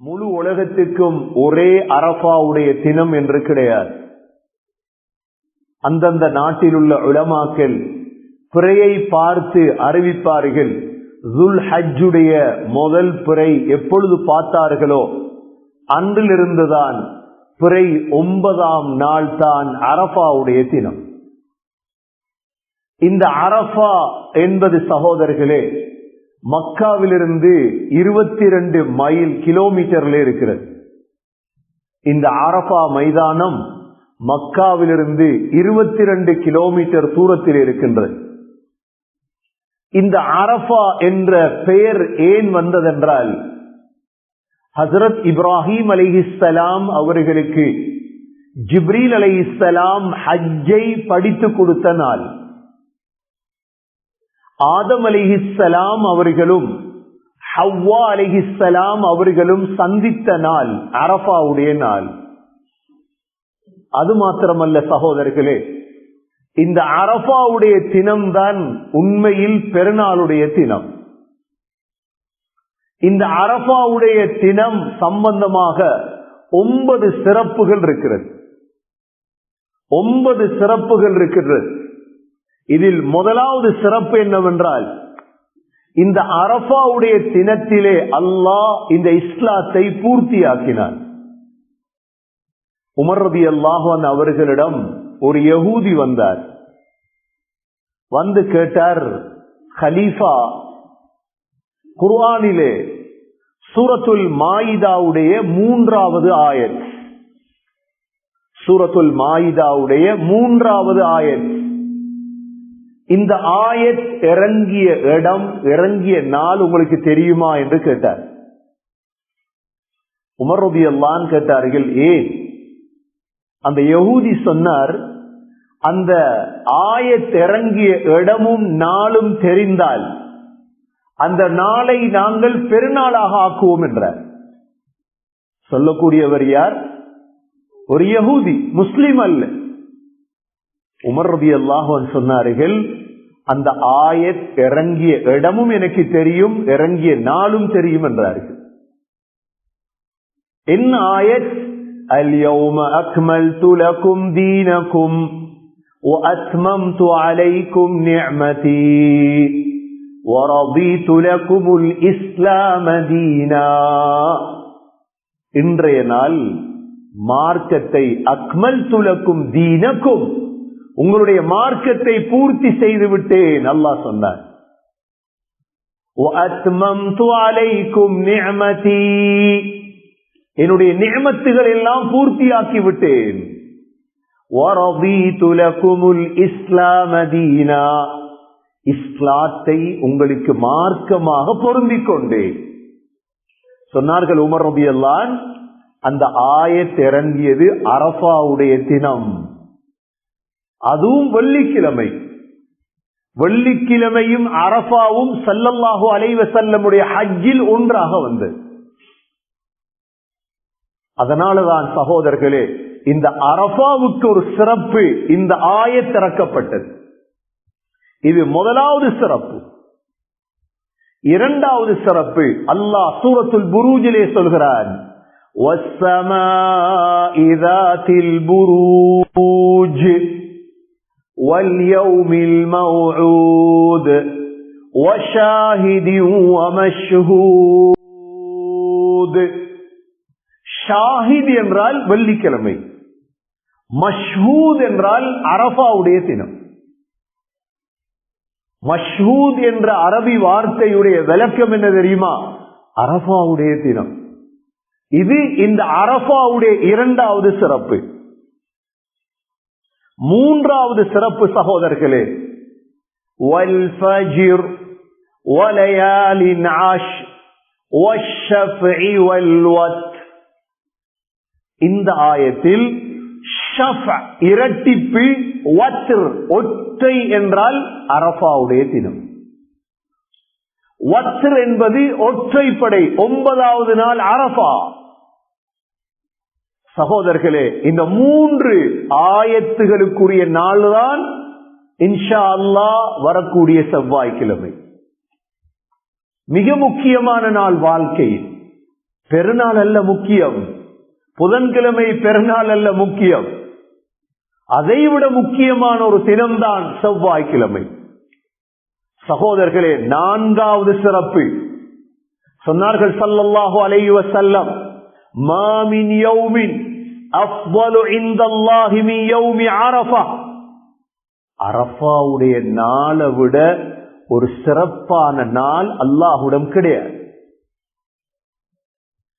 முழு உலகத்துக்கும் ஒரே அரபாவுடைய தினம் என்று கிடையாது. அந்தந்த நாட்டில் உள்ள உளமாக்கள் பிறையை பார்த்து அறிவிப்பார்கள் ஜுல் ஹஜ்ஜுடைய முதல் பிறை எப்பொழுது பார்த்தார்களோ அன்றிலிருந்துதான் பிறை ஒன்பதாம் நாள் தான் அரபாவுடைய தினம். இந்த அரபா என்பது சகோதரர்களே மக்காவிலிருந்து இருபத்தி ரெண்டு மைல் கிலோமீட்டர்ல இருக்கிறது. இந்த அரபா மைதானம் மக்காவிலிருந்து இருபத்தி ரெண்டு கிலோமீட்டர் தூரத்தில் இருக்கின்றது. இந்த அரபா என்ற பெயர் ஏன் வந்ததென்றால் ஹசரத் இப்ராஹிம் அலிஹிஸ்லாம் அவர்களுக்கு ஜிப்ரீல் அலிஹிஸ்லாம் ஹஜ்ஜை படித்து கொடுத்த நாள். ஆதம் அலிஹிசலாம் அவர்களும் ஹவ்வா அலிஹிசலாம் அவர்களும் சந்தித்த நாள் அரபாவுடைய நாள். அது மாத்திரமல்ல சகோதரர்களே இந்த அரபாவுடைய தினம்தான் உண்மையில் பெருநாளுடைய தினம். இந்த அரபாவுடைய தினம் சம்பந்தமாக ஒன்பது சிறப்புகள் இருக்கிறது. ஒன்பது சிறப்புகள் இருக்கிறது. இதில் முதலாவது சிறப்பு என்னவென்றால் இந்த அரபாவுடைய தினத்திலே அல்லாஹ் இந்த இஸ்லாத்தை பூர்த்தியாக்கினார் உமர்ரதி அல்லாஹன் அல்லாஹான் அவர்களிடம் ஒரு யகூதி வந்தார். வந்து கேட்டார் ஹலீஃபா குர்ஆனிலே சூரத்துல் மாயிதாவுடைய மூன்றாவது ஆயத். சூரத்துல் மாயிதாவுடைய மூன்றாவது ஆயத். இந்த ஆயத் இறங்கிய இடம் இறங்கிய நாள் உங்களுக்கு தெரியுமா என்று கேட்டார். உமர் ரபி அல்லான் கேட்டார்கள் ஏன் அந்த யகூதி சொன்னார் அந்த ஆயத் இறங்கிய இடமும் நாளும் தெரிந்தால் அந்த நாளை நாங்கள் பெருநாளாக ஆக்குவோம் என்றார். சொல்லக்கூடியவர் யார்? ஒரு யகூதி முஸ்லிம் அல்ல. உமர் ரபி அல்லாஹன் சொன்னார்கள் அந்த ஆயத் இறங்கிய இடமும் எனக்கு தெரியும் இறங்கிய நாளும் தெரியும் என்றார்கள் என்ன ஆயத் اليوم أكملت لكم دينكم وأتممت عليكم نعمتي ورضيت لكم الإسلام دينا இன்றைய நாள் மார்க்கத்தை அக்மல் துலக்கும் தீனக்கும் உங்களுடைய மார்க்கத்தை பூர்த்தி செய்து விட்டேன் அல்லா சொன்னார். என்னுடைய நியமத்துகள் எல்லாம் பூர்த்தியாக்கி விட்டேன். இஸ்லாமதீனா இஸ்லாத்தை உங்களுக்கு மார்க்கமாக பொருந்திக் கொண்டேன். சொன்னார்கள் உமர் ரபி அல்லான் அந்த ஆயத் இறங்கியது அரபாவுடைய தினம். அதுவும் வெள்ளிக்கிழமை. வெள்ளிக்கிழமையும் அரபாவும் சல்லல்லாஹு அலைவ செல்லமுடைய ஹஜ்ஜில் ஒன்றாக வந்தது அதனாலதான் சகோதரர்களே இந்த அரபாவுக்கு ஒரு சிறப்பு இந்த ஆய திறக்கப்பட்டது. இது முதலாவது சிறப்பு. இரண்டாவது சிறப்பு அல்லாஹ் சூரத்துல் புரூஜிலே சொல்கிறான் واليوم الموعود وشاهد ومشهود ஷாஹித் என்றால் வெள்ளிக்கிழமை மஷ்ஹூத் என்றால் அரபாவுடைய தினம் மஷ்ஹூத் என்ற அரபி வார்த்தையுடைய விளக்கம் என்ன தெரியுமா அரபாவுடைய தினம் இது இந்த அரபாவுடைய இரண்டாவது சிறப்பு மூன்றாவது சிறப்பு சகோதரர்களே வல்ஃபஜிர் வலயாலின் ஆஷ் வஷஃபி வல்வத். இந்த ஆயத்தில் இரட்டிப்பு ஒற்றை என்றால் அரபாவுடைய தினம். வத்ர் என்பது ஒற்றைப்படை ஒன்பதாவது நாள் அரபா சகோதரர்களே இந்த மூன்று ஆயத்துகளுக்குரிய நாள் தான் இன்ஷா அல்லா வரக்கூடிய செவ்வாய்க்கிழமை. மிக முக்கியமான நாள் வாழ்க்கையில் பெருநாள் அல்ல முக்கியம். புதன்கிழமை பெருநாள் அல்ல முக்கியம். அதைவிட முக்கியமான ஒரு தினம்தான் செவ்வாய்க்கிழமை. சகோதரர்களே நான்காவது சிறப்பு. சொன்னார்கள் சல்லல்லாஹு அலையுவ செல்லம் மாமின் யௌமின் அஃவலு இந்தல்லாஹி மின் யௌமி அரஃபா. அரஃபாவுடைய நாளை விட ஒரு சிறப்பான நாள் அல்லாஹுடம் கிடையாது.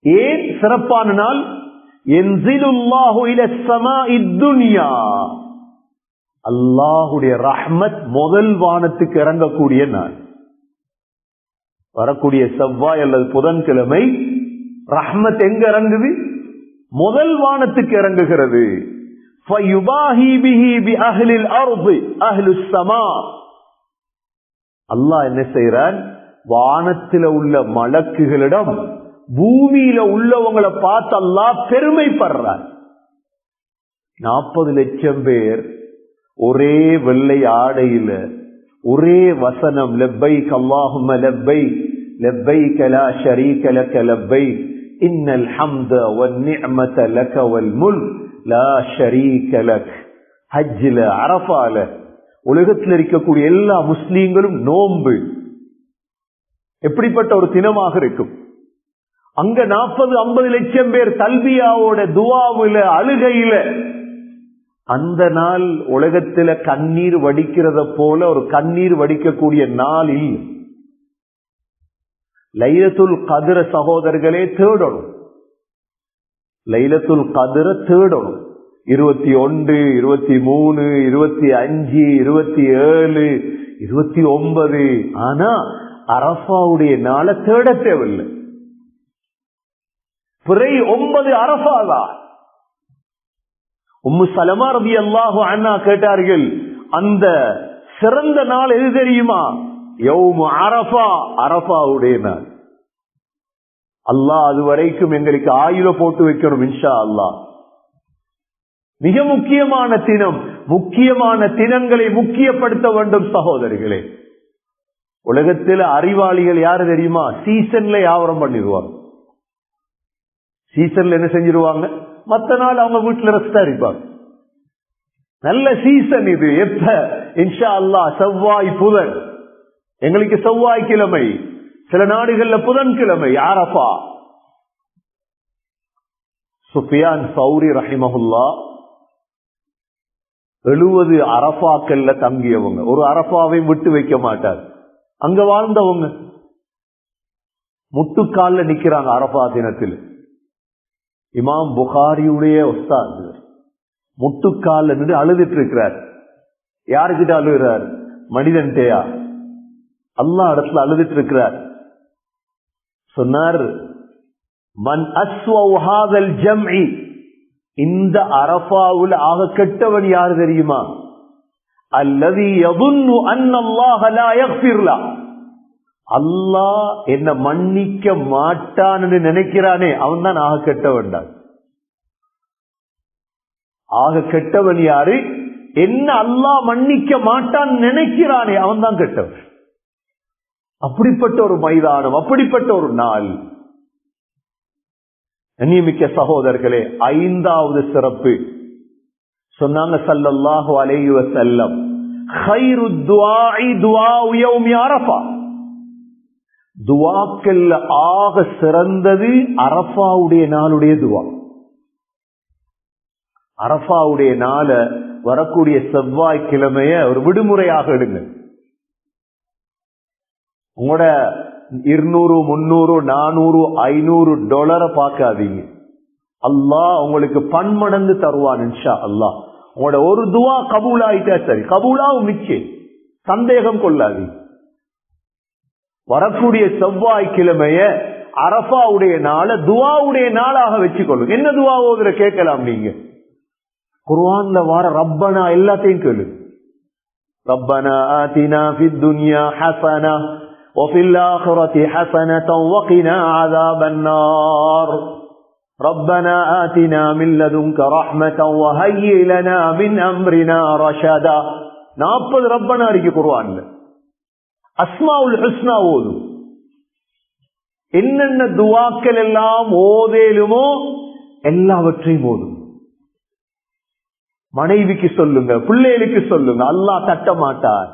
ஏன் சிறப்பான நாள்? அல்லாஹுடைய ரஹ்மத் முதல் வானத்துக்கு இறங்கக்கூடிய நாள். வரக்கூடிய செவ்வாய் அல்லது புதன்கிழமை ரஹ்மத் எங்க இறங்குது? முதல் வானத்துக்கு இறங்குகிறது. அல்லாஹ் என்ன செய்யறான் வானத்தில உள்ள மலக்குகளிடம் பூமியில உள்ளவங்களை பார்த்து அல்லாஹ் பெருமைப்படுறான். நாற்பது லட்சம் பேர் ஒரே வெள்ளை ஆடையில ஒரே வசனம் லெப்பை கல்லாஹும லெப்பை லெப்பை கலா ஷரீ கலக்க லெப்பை இன்னல் ஹம்த வன்னிஅமத லக வல் முல்க் லா ஷரீக லக் ஹஜ்ல அரஃபால உலகத்தில் இருக்கக்கூடிய எல்லா முஸ்லீம்களும் நோன்பு. எப்படிப்பட்ட ஒரு தினமாக இருக்கும்? அங்க நாற்பது ஐம்பது லட்சம் பேர் தல்பியாவோட துவாவுல அழுகையில. அந்த நாள் உலகத்துல கண்ணீர் வடிக்கிறத போல ஒரு கண்ணீர் வடிக்கக்கூடிய நாள் இல்லை. லைலத்துல் கதிர சகோதரர்களே தேடணும். லைலத்துல் கதிர தேடணும். இருபத்தி ஒன்று இருபத்தி மூணு இருபத்தி அஞ்சு இருபத்தி ஏழு இருபத்தி ஒன்பது. ஆனா அரசாவுடைய நாளை தேட தேவையில்லை. பிறை ஒன்பது அரசாதான் உம்மு சலமா ரபி அல்லாஹு அண்ணா கேட்டார்கள் அந்த சிறந்த நாள் எது தெரியுமா? அரபா அரபாவுடைய நாள். அல்லாஹ் அது வரைக்கும் எங்களுக்கு ஆயுத போட்டு வைக்கணும் இன்ஷா அல்லாஹ். மிக முக்கியமான தினம் முக்கியமான தினங்களை முக்கியப்படுத்த வேண்டும் சகோதரிகளே. உலகத்தில் அறிவாளிகள் யாரு தெரியுமா? சீசன்ல வியாபாரம் பண்ணிடுவாங்க. சீசன்ல என்ன செஞ்சிருவாங்க? மத்த நாள் அவங்க வீட்டுல ரெஸ்டா இருப்பாங்க. நல்ல சீசன் இது. எப்ப? இன்ஷா அல்லா செவ்வாய் புதன். எங்களுக்கு செவ்வாய் கிழமை சில நாடுகள்ல புதன்கிழமை யாரஃபா சுஃபியான் சௌரி ரஹிமஹுல்லா எழுபது அரபாக்கள்ல தங்கியவங்க. ஒரு அரபாவை விட்டு வைக்க மாட்டார். அங்க வாழ்ந்தவங்க. முட்டுக்கால நிக்கிறாங்க அரபா தினத்தில். இமாம் புகாரியுடைய ஒஸ்தாது முட்டுக்கால நின்று அழுதுட்டு இருக்கிறார். யாருக்கிட்ட அழுகிறார்? மனிதன்டேயா அல்லா இடத்துல அழுதுட்டு இருக்கிறார் சொன்னார் மன் அஸ்வஹாதல் ஜம்இ. இந்த அரபாவுல ஆக கெட்டவன் யாரு தெரியுமா? அல்லது யதுன்னு அன்னல்லாஹ அல்லாஹ் என்ன மன்னிக்க மாட்டான்னு நினைக்கிறானே அவன் தான் ஆக கெட்டவன் ஆக கெட்டவன் யாரு? என்ன அல்லாஹ் மன்னிக்க மாட்டான் நினைக்கிறானே அவன் தான் கெட்டவன். அப்படிப்பட்ட ஒரு மைதானம் அப்படிப்பட்ட ஒரு நாள். கண்ணியமிக்க சகோதரர்களே ஐந்தாவது சிறப்பு. சொன்னாங்க சல்லல்லாஹு அலைவ செல்லம் துவாக்கல்ல ஆக சிறந்தது அரபாவுடைய நாளுடைய துவா அரபாவுடைய நாள வரக்கூடிய செவ்வாய்க்கிழமைய ஒரு விடுமுறையாக எடுங்க. உங்களோட இருநூறு முந்நூறு நானூறு ஐநூறு டாலரை பார்க்காதீங்க. அல்லாஹ் உங்களுக்கு பன்மடங்கு தருவான் இன்ஷா அல்லாஹ். உங்களோட ஒரு துவா கபூல் ஆயிட்டா சரி. கபூலாவும் நிச்சயம் சந்தேகம் கொள்ளாதீங்க. வரக்கூடிய செவ்வாய் கிழமைய அரபாவுடைய நாள துவாவுடைய நாளாக வச்சுக்கொள்ளுங்க. என்ன துவா ஓதுற கேட்கலாம் நீங்க. குர்வான்ல வார ரப்பனா எல்லாத்தையும் கேளு ரப்பனா ஆத்தினா وفي الآخرة حسنة وقنا عذاب النار ربنا آتنا من لدنك رحمة وهيئ لنا من أمرنا رشدا நாற்பது ரப்பனா இருக்கு குர்வான்ல அஸ்மாவுல் ஹுஸ்னா ஓதும் என்னென்ன துவாக்கள் எல்லாம் ஓதேலுமோ எல்லாவற்றையும் ஓதும் மனைவிக்கு சொல்லுங்க பிள்ளைகளுக்கு சொல்லுங்க அல்லாஹ் தட்ட மாட்டார்